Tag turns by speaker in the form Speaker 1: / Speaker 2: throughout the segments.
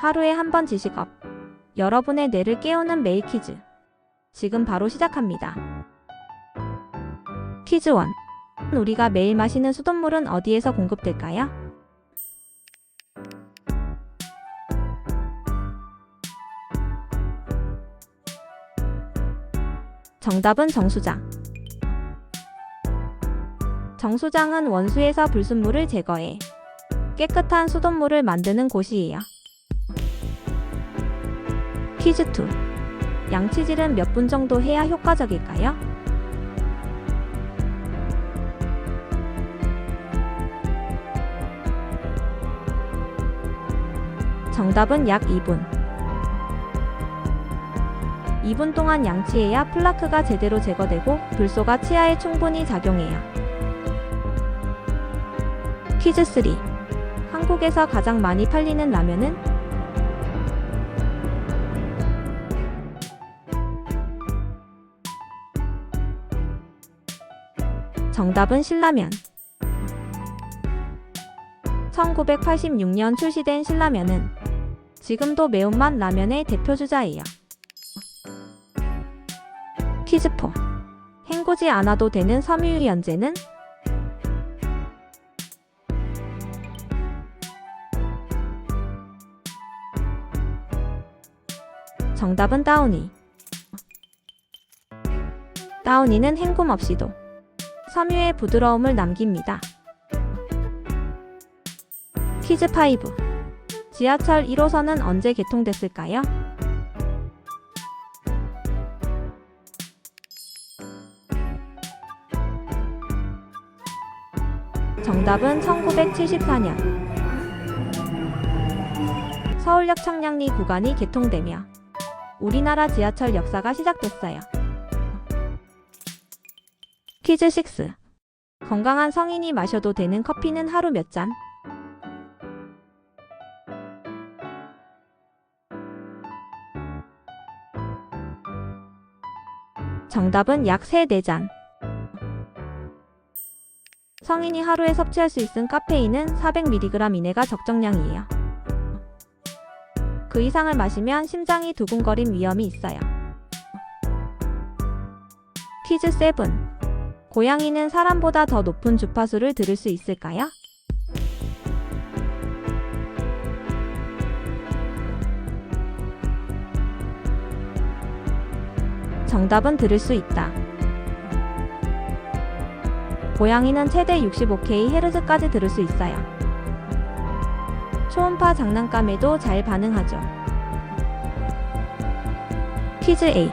Speaker 1: 하루에 한 번 지식업. 여러분의 뇌를 깨우는 매일 퀴즈. 지금 바로 시작합니다. 퀴즈 1. 우리가 매일 마시는 수돗물은 어디에서 공급될까요? 정답은 정수장. 정수장은 원수에서 불순물을 제거해 깨끗한 수돗물을 만드는 곳이에요. 퀴즈 2. 양치질은 몇 분 정도 해야 효과적일까요? 정답은 약 2분. 2분 동안 양치해야 플라크가 제대로 제거되고 불소가 치아에 충분히 작용해요. 퀴즈 3. 한국에서 가장 많이 팔리는 라면은 정답은 신라면. 1986년 출시된 신라면은 지금도 매운맛 라면의 대표 주자예요. 퀴즈 4. 헹구지 않아도 되는 섬유유 연제는 정답은 다우니. 다우니는 헹굼 없이도 섬유의 부드러움을 남깁니다. 퀴즈 5. 지하철 1호선은 언제 개통됐을까요? 정답은 1974년. 서울역 청량리 구간이 개통되며 우리나라 지하철 역사가 시작됐어요. 퀴즈 6. 건강한 성인이 마셔도 되는 커피는 하루 몇 잔? 정답은 약 3, 4잔. 성인이 하루에 섭취할 수 있는 카페인은 400mg 이내가 적정량이에요. 그 이상을 마시면 심장이 두근거림 위험이 있어요. 퀴즈 7. 고양이는 사람보다 더 높은 주파수를 들을 수 있을까요? 정답은 들을 수 있다. 고양이는 최대 65kHz까지 들을 수 있어요. 초음파 장난감에도 잘 반응하죠. 퀴즈 A.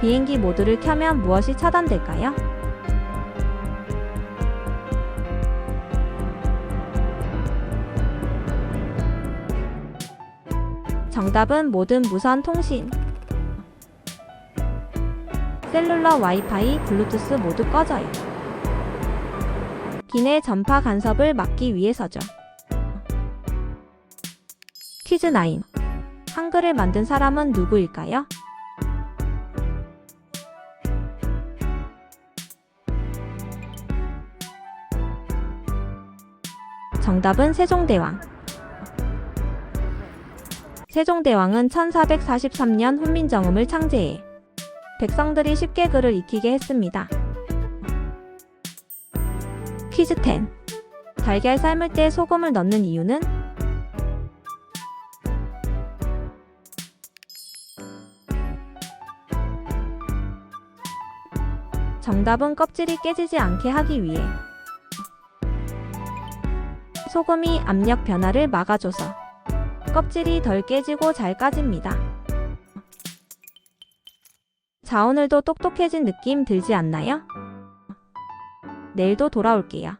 Speaker 1: 비행기 모드를 켜면 무엇이 차단될까요? 정답은 모든 무선 통신. 셀룰러 와이파이, 블루투스 모두 꺼져요. 기내 전파 간섭을 막기 위해서죠. 퀴즈 9. 한글을 만든 사람은 누구일까요? 정답은 세종대왕. 세종대왕은 1443년 훈민정음을 창제해 백성들이 쉽게 글을 익히게 했습니다. 퀴즈 10. 달걀 삶을 때 소금을 넣는 이유는? 정답은 껍질이 깨지지 않게 하기 위해. 소금이 압력 변화를 막아줘서 껍질이 덜 깨지고 잘 까집니다. 자, 오늘도 똑똑해진 느낌 들지 않나요? 내일도 돌아올게요.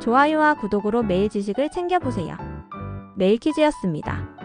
Speaker 1: 좋아요와 구독으로 매일 지식을 챙겨보세요. 매일 퀴즈였습니다.